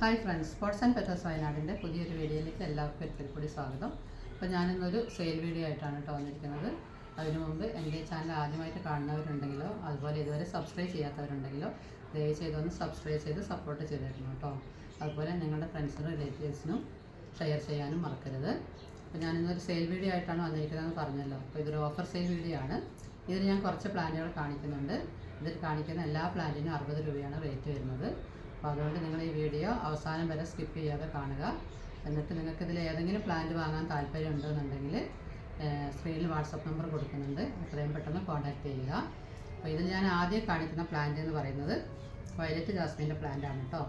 Hi friends sports and pets വയനാടിന്റെ പുതിയൊരു വീഡിയോയിലേക്ക് എല്ലാവർക്കും ഒരിക്കൽ കൂടി സ്വാഗതം. അപ്പോൾ ഞാനിന്നൊരു സെയിൽ വീഡിയോ ആയിട്ടാണ് കേട്ടോ വന്നിരിക്കുന്നത്. അതിനു മുമ്പ് എന്റെ ചാനൽ ആദ്യമായിട്ട് കാണുന്നവരുണ്ടെങ്കിലോ അതുപോലെ ഇതുവരെ സബ്സ്ക്രൈബ് ചെയ്യാത്തവരുണ്ടെങ്കിലോ ദയവ് ചെയ്തൊന്ന് സബ്സ്ക്രൈബ് ചെയ്ത് സപ്പോർട്ട് ചെയ്തിരുന്നു കേട്ടോ. അതുപോലെ നിങ്ങളുടെ ഫ്രണ്ട്സിനും റിലേറ്റീവ്സിനും ഷെയർ ചെയ്യാനും മറക്കരുത്. അപ്പോൾ ഞാനിന്നൊരു സെയിൽ വീഡിയോ ആയിട്ടാണ് വന്നിരിക്കുന്നതെന്ന് പറഞ്ഞല്ലോ. അപ്പോൾ ഇതൊരു ഓഫർ സെയിൽ വീഡിയോ ആണ്. ഇതിൽ ഞാൻ കുറച്ച് പ്ലാനുകൾ കാണിക്കുന്നുണ്ട്. ഇതിൽ കാണിക്കുന്ന എല്ലാ പ്ലാനിനും അറുപത് രൂപയാണ് റേറ്റ് വരുന്നത്. അപ്പോൾ അതുകൊണ്ട് നിങ്ങൾ ഈ വീഡിയോ അവസാനം വരെ സ്കിപ്പ് ചെയ്യാതെ കാണുക. എന്നിട്ട് നിങ്ങൾക്ക് ഇതിൽ ഏതെങ്കിലും പ്ലാന്റ് വാങ്ങാൻ താല്പര്യം ഉണ്ടെന്നുണ്ടെങ്കിൽ സ്ക്രീനിൽ വാട്സപ്പ് നമ്പർ കൊടുക്കുന്നുണ്ട്. എത്രയും പെട്ടെന്ന് കോൺടാക്റ്റ് ചെയ്യുക. അപ്പോൾ ഇതിൽ ഞാൻ ആദ്യം കാണിക്കുന്ന പ്ലാന്റ് എന്ന് പറയുന്നത് വയലറ്റ് ജാസ്മിന്റെ പ്ലാന്റ് ആണ് കേട്ടോ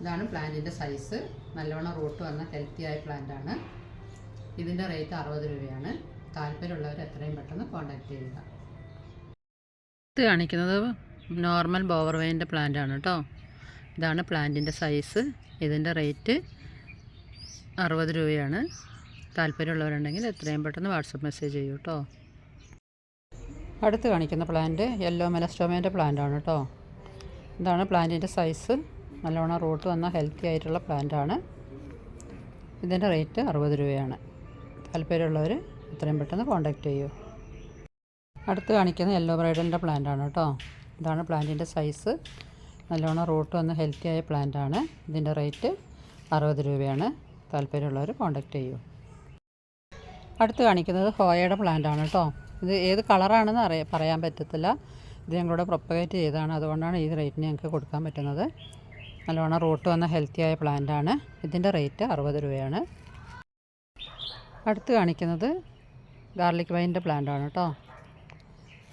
ഇതാണ് പ്ലാന്റിന്റെ സൈസ് നല്ലവണ്ണം റൂട്ട് വന്ന ഹെൽത്തി ആയ പ്ലാന്റ് ആണ്. ഇതിന്റെ റേറ്റ് അറുപത് രൂപയാണ്. താല്പര്യമുള്ളവർ എത്രയും പെട്ടെന്ന് കോൺടാക്റ്റ് ചെയ്യുക. ഇത് കാണിക്കുന്നത് നോർമൽ ബോവർവെയിന്റെ പ്ലാന്റ് ആണ് കേട്ടോ ഇതാണ് പ്ലാന്റിന്റെ സൈസ്. ഇതിന്റെ റേറ്റ് അറുപത് രൂപയാണ്. താല്പര്യമുള്ളവരുണ്ടെങ്കിൽ എത്രയും പെട്ടെന്ന് വാട്സപ്പ് മെസ്സേജ് ചെയ്യൂ കേട്ടോ അടുത്ത് കാണിക്കുന്ന പ്ലാന്റ് യെല്ലോ മെലസ്റ്റോമേന്റെ പ്ലാന്റ് ആണ് കേട്ടോ ഇതാണ് പ്ലാന്റിന്റെ സൈസ്. നല്ലോണം റൂട്ട് വന്ന ഹെൽത്തി ആയിട്ടുള്ള പ്ലാന്റ് ആണ് ഇതിന്റെ റേറ്റ് അറുപത് രൂപയാണ്. താല്പര്യമുള്ളവർ എത്രയും പെട്ടെന്ന് കോൺടാക്റ്റ് ചെയ്യൂ. അടുത്ത് കാണിക്കുന്ന യെല്ലോ ബ്രൈഡലിന്റെ പ്ലാന്റ് ആണ് കേട്ടോ ഇതാണ് പ്ലാന്റിന്റെ സൈസ്. നല്ലോണം റൂട്ട് വന്ന് പ്ലാന്റ് ആണ്. ഇതിന്റെ റേറ്റ് അറുപത് രൂപയാണ്. താല്പര്യമുള്ളവർ കോൺടാക്റ്റ് ചെയ്യൂ. അടുത്ത് കാണിക്കുന്നത് ഹോയയുടെ പ്ലാന്റ് ആണ് കേട്ടോ ഇത് ഏത് കളറാണെന്ന് അറിയ പറയാൻ പറ്റത്തില്ല. ഇത് ഞങ്ങളുടെ പ്രൊപ്പഗേറ്റ് ചെയ്തതാണ്. അതുകൊണ്ടാണ് ഈ റേറ്റിന് ഞങ്ങൾക്ക് കൊടുക്കാൻ പറ്റുന്നത്. നല്ലോണം റൂട്ട് വന്ന ഹെൽത്തി ആയ പ്ലാന്റ് ആണ്. ഇതിന്റെ റേറ്റ് അറുപത് രൂപയാണ്. അടുത്ത് കാണിക്കുന്നത് ഗാർലിക് വൈന്റെ പ്ലാന്റ് ആണ് കേട്ടോ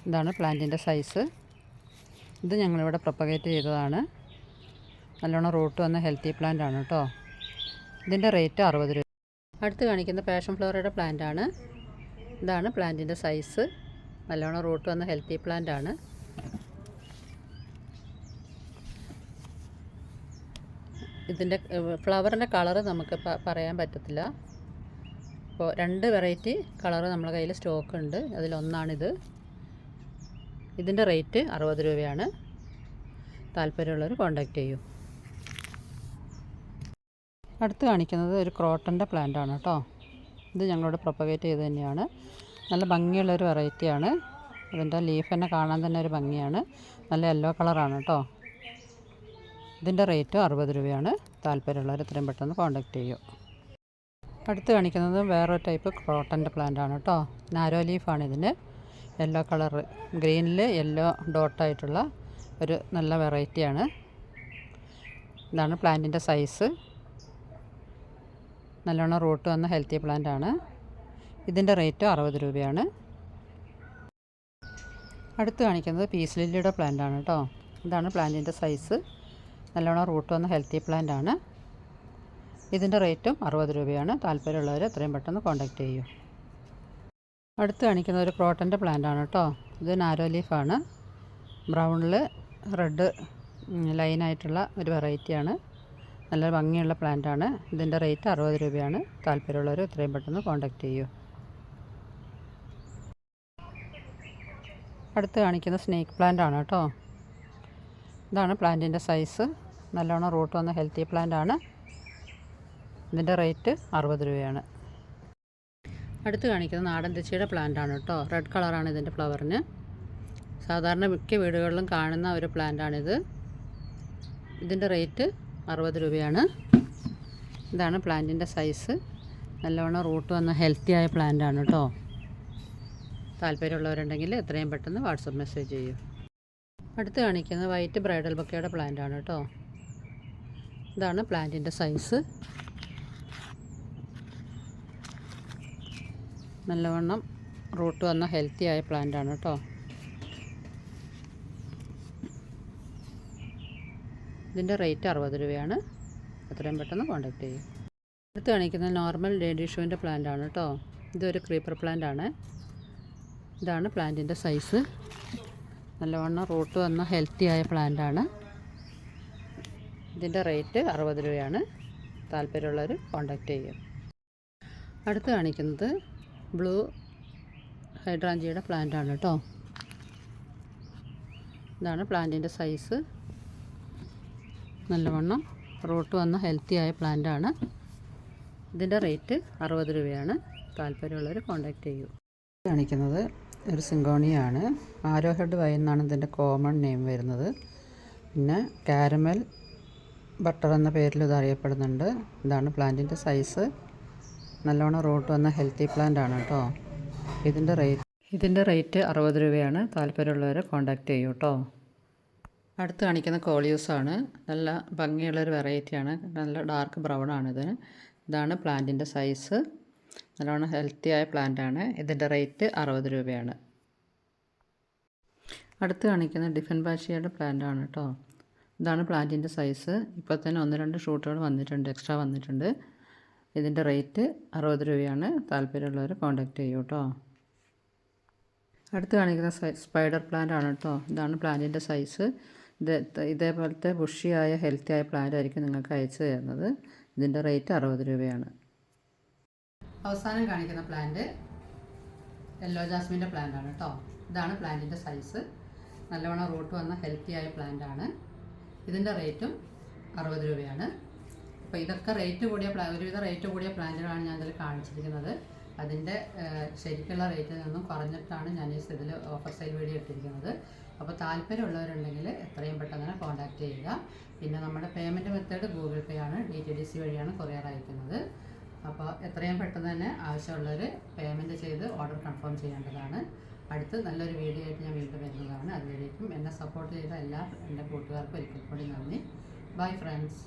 ഇതാണ് പ്ലാന്റിന്റെ സൈസ് ഇത് ഞങ്ങളിവിടെ പ്രൊപ്പഗേറ്റ് ചെയ്തതാണ്. നല്ലോണം റൂട്ട് വന്ന ഹെൽത്തി പ്ലാന്റ് ആണ് കേട്ടോ ഇതിന്റെ റേറ്റ് അറുപത് രൂപ. അടുത്ത് കാണിക്കുന്ന പാഷൻ ഫ്ലവറയുടെ പ്ലാന്റ് ആണ്. ഇതാണ് പ്ലാന്റിന്റെ സൈസ് നല്ലോണം റൂട്ട് വന്ന ഹെൽത്തി പ്ലാന്റ് ആണ്. ഇതിന്റെ ഫ്ലവറിന്റെ കളറ് നമുക്ക് പറയാൻ പറ്റത്തില്ല. അപ്പോൾ രണ്ട് വെറൈറ്റി കളറ് നമ്മുടെ കയ്യിൽ സ്റ്റോക്ക് ഉണ്ട്. അതിലൊന്നാണിത്. ഇതിന്റെ റേറ്റ് അറുപത് രൂപയാണ്. താല്പര്യമുള്ളവർ കോൺടാക്റ്റ് ചെയ്യൂ. അടുത്ത് കാണിക്കുന്നത് ഒരു ക്രോട്ടന്റെ പ്ലാന്റ് ആണ് കേട്ടോ. ഇത് ഞങ്ങളോട് പ്രൊപ്പഗേറ്റ് ചെയ്ത് തന്നെയാണ്. നല്ല ഭംഗിയുള്ളൊരു വെറൈറ്റിയാണ് ഇതിന്റെ ലീഫ് തന്നെ കാണാൻ തന്നെ ഒരു ഭംഗിയാണ്. നല്ല യെല്ലോ കളറാണ് കേട്ടോ. ഇതിന്റെ റേറ്റ് അറുപത് രൂപയാണ്. താല്പര്യമുള്ളവർ എത്രയും പെട്ടെന്ന് കോൺടാക്റ്റ് ചെയ്യൂ. അടുത്ത് കാണിക്കുന്നത് വേറൊരു ടൈപ്പ് ക്രോട്ടന്റെ പ്ലാന്റ് ആണ് കേട്ടോ. നാരോ ലീഫാണ് ഇതിന്. Yellow colour. ഗ്രീനിൽ യെല്ലോ ഡോട്ടായിട്ടുള്ള ഒരു നല്ല വെറൈറ്റിയാണ്. ഇതാണ് പ്ലാന്റിന്റെ സൈസ്. നല്ലോണം റൂട്ട് വന്ന ഹെൽത്തി പ്ലാന്റ് ആണ് ഇതിന്റെ റേറ്റ് അറുപത് രൂപയാണ്. അടുത്ത് കാണിക്കുന്നത് പീസ് ലില്ലിയുടെ പ്ലാന്റ് ആണ് കേട്ടോ. ഇതാണ് പ്ലാന്റിന്റെ സൈസ്. നല്ലോണം റൂട്ട് വന്ന ഹെൽത്തി പ്ലാന്റ് ആണ് ഇതിന്റെ റേറ്റും അറുപത് രൂപയാണ്. താല്പര്യമുള്ളവർ എത്രയും പെട്ടെന്ന് കോൺടാക്റ്റ് ചെയ്യൂ. അടുത്ത് കാണിക്കുന്ന ഒരു ക്രോട്ടന്റെ പ്ലാന്റ് ആണ് കേട്ടോ. ഇത് നാരോ ലീഫാണ്. ബ്രൗണിൽ റെഡ് ലൈനായിട്ടുള്ള ഒരു വെറൈറ്റിയാണ്. നല്ല ഭംഗിയുള്ള പ്ലാന്റ് ആണ് ഇതിന്റെ റേറ്റ് അറുപത് രൂപയാണ്. താല്പര്യമുള്ളവർ എത്രയും പെട്ടെന്ന് കോൺടാക്റ്റ് ചെയ്യൂ. അടുത്ത് കാണിക്കുന്ന സ്നേക്ക് പ്ലാന്റ് ആണ് കേട്ടോ. ഇതാണ് പ്ലാന്റിന്റെ സൈസ്. നല്ലോണം റൂട്ട് വന്ന ഹെൽത്തി പ്ലാന്റ് ആണ് ഇതിന്റെ റേറ്റ് അറുപത് രൂപയാണ്. അടുത്ത് കാണിക്കുന്നത് നാടൻ തെച്ചിയുടെ പ്ലാന്റ് ആണ് കേട്ടോ. റെഡ് കളറാണ് ഇതിന്റെ ഫ്ലവറിന് സാധാരണ മിക്ക വീടുകളിലും കാണുന്ന ഒരു പ്ലാന്റ് ആണിത് ഇതിന്റെ റേറ്റ് അറുപത് രൂപയാണ്. ഇതാണ് പ്ലാന്റിന്റെ സൈസ് നല്ലവണ്ണം റൂട്ട് വന്ന ഹെൽത്തി ആയ പ്ലാന്റ് ആണ് കേട്ടോ. താല്പര്യമുള്ളവരുണ്ടെങ്കിൽ എത്രയും പെട്ടെന്ന് വാട്സപ്പ് മെസ്സേജ് ചെയ്യൂ. അടുത്ത് കാണിക്കുന്നത് വൈറ്റ് ബ്രൈഡൽ ബൊക്കയുടെ പ്ലാന്റ് ആണ് കേട്ടോ. ഇതാണ് പ്ലാന്റിന്റെ സൈസ് നല്ലവണ്ണം റൂട്ട് വന്ന ഹെൽത്തി ആയ പ്ലാന്റ് ആണ് കേട്ടോ ഇതിന്റെ റേറ്റ് അറുപത് രൂപയാണ്. എത്രയും പെട്ടെന്ന് കോൺടാക്റ്റ് ചെയ്യും. അടുത്ത് കാണിക്കുന്നത് നോർമൽ ലേഡി ഷൂവിന്റെ പ്ലാന്റ് ആണ് കേട്ടോ ഇതൊരു ക്രീപ്പർ പ്ലാന്റ് ആണ്. ഇതാണ് പ്ലാന്റിന്റെ സൈസ് നല്ലവണ്ണം റൂട്ട് വന്ന ഹെൽത്തി ആയ പ്ലാന്റ് ആണ്. ഇതിന്റെ റേറ്റ് അറുപത് രൂപയാണ്. താല്പര്യമുള്ളവർ കോൺടാക്റ്റ് ചെയ്യും. അടുത്ത് കാണിക്കുന്നത് ബ്ലൂ ഹൈഡ്രാഞ്ചിയുടെ പ്ലാന്റ് ആണ് കേട്ടോ. ഇതാണ് പ്ലാന്റിന്റെ സൈസ്. നല്ലവണ്ണം റൂട്ട് വന്ന ഹെൽത്തി ആയ പ്ലാന്റാണ്. ഇതിന്റെ റേറ്റ് അറുപത് രൂപയാണ്. താല്പര്യമുള്ളവർ കോൺടാക്റ്റ് ചെയ്യൂ. കാണിക്കുന്നത് ഒരു സിങ്കോണിയാണ്. ആരോ ഹെഡ് വൈ എന്നാണ് ഇതിന്റെ കോമൺ നെയിം വരുന്നത്. പിന്നെ കാരമൽ ബട്ടർ എന്ന പേരിൽ ഇത് അറിയപ്പെടുന്നുണ്ട്. ഇതാണ് പ്ലാന്റിന്റെ സൈസ്. നല്ലോണം റൂട്ട് വന്ന ഹെൽത്തി പ്ലാന്റ് ആണ് കേട്ടോ. ഇതിന്റെ റേറ്റ് ഇതിന്റെ റേറ്റ് അറുപത് രൂപയാണ്. താല്പര്യമുള്ളവരെ കോൺടാക്റ്റ് ചെയ്യൂ കേട്ടോ. അടുത്ത് കാണിക്കുന്ന കോളിയൂസാണ് നല്ല ഭംഗിയുള്ളൊരു വെറൈറ്റിയാണ് നല്ല ഡാർക്ക് ബ്രൗൺ ആണിത് ഇതാണ് പ്ലാന്റിന്റെ സൈസ് നല്ലോണം ഹെൽത്തി ആയ പ്ലാന്റാണ് ഇതിന്റെ റേറ്റ് അറുപത് രൂപയാണ്. അടുത്ത് കാണിക്കുന്ന ഡിഫൻ ബാഷിയുടെ പ്ലാന്റ് ആണ് കേട്ടോ. ഇതാണ് പ്ലാന്റിന്റെ സൈസ് ഇപ്പോൾ തന്നെ ഒന്ന് രണ്ട് ഷൂട്ടുകൾ വന്നിട്ടുണ്ട്. എക്സ്ട്രാ വന്നിട്ടുണ്ട്. ഇതിന്റെ റേറ്റ് അറുപത് രൂപയാണ്. താല്പര്യമുള്ളവർ കോൺടാക്റ്റ് ചെയ്യൂ കേട്ടോ. അടുത്ത് കാണിക്കുന്ന സ്പൈഡർ പ്ലാന്റ് ആണ് കേട്ടോ. ഇതാണ് പ്ലാന്റിന്റെ സൈസ്. ഇത് ഇതേപോലത്തെ ബുഷിയായ ഹെൽത്തി ആയ പ്ലാന്റ് ആയിരിക്കും നിങ്ങൾക്ക് അയച്ചു തരുന്നത്. ഇതിന്റെ റേറ്റ് അറുപത് രൂപയാണ്. അവസാനം കാണിക്കുന്ന പ്ലാന്റ് യെല്ലോ ജാസ്മിന്റെ പ്ലാന്റ് ആണ് കേട്ടോ. ഇതാണ് പ്ലാന്റിന്റെ സൈസ്. നല്ലവണ്ണം റൂട്ട് വന്ന ഹെൽത്തി ആയ പ്ലാന്റ് ആണ് ഇതിന്റെ റേറ്റും അറുപത് രൂപയാണ്. അപ്പോൾ ഇതൊക്കെ റേറ്റ് കൂടിയ പ്ലാ ഒരുവിധ റേറ്റ് കൂടിയ പ്ലാന്റുകളാണ് ഞാൻ ഇതിൽ കാണിച്ചിരിക്കുന്നത്. അതിന്റെ ശരിക്കുള്ള റേറ്റിൽ നിന്നും കുറഞ്ഞിട്ടാണ് ഞാൻ ഈ ഇതിൽ ഓഫർ സെയിൽ വീഡിയോ ഇട്ടിരിക്കുന്നത്. അപ്പോൾ താല്പര്യമുള്ളവരുണ്ടെങ്കിൽ എത്രയും പെട്ടെന്ന് തന്നെ കോൺടാക്റ്റ് ചെയ്യുക. പിന്നെ നമ്മുടെ പേയ്മെന്റ് മെത്തേഡ് ഗൂഗിൾ പേ ആണ് ഡി ടി ഡി സി വഴിയാണ് കൊറിയർ അയക്കുന്നത്. അപ്പോൾ എത്രയും പെട്ടെന്ന് തന്നെ ആവശ്യമുള്ളവർ പേയ്മെന്റ് ചെയ്ത് ഓർഡർ കൺഫേം ചെയ്യേണ്ടതാണ്. അടുത്ത് നല്ലൊരു വീഡിയോ ആയിട്ട് ഞാൻ വീണ്ടും വരുന്നതാണ്. അതുവരേക്കും എന്നെ സപ്പോർട്ട് ചെയ്ത എല്ലാ എന്റെ കൂട്ടുകാർക്കും ഒരിക്കൽ കൂടി നന്ദി. Bye friends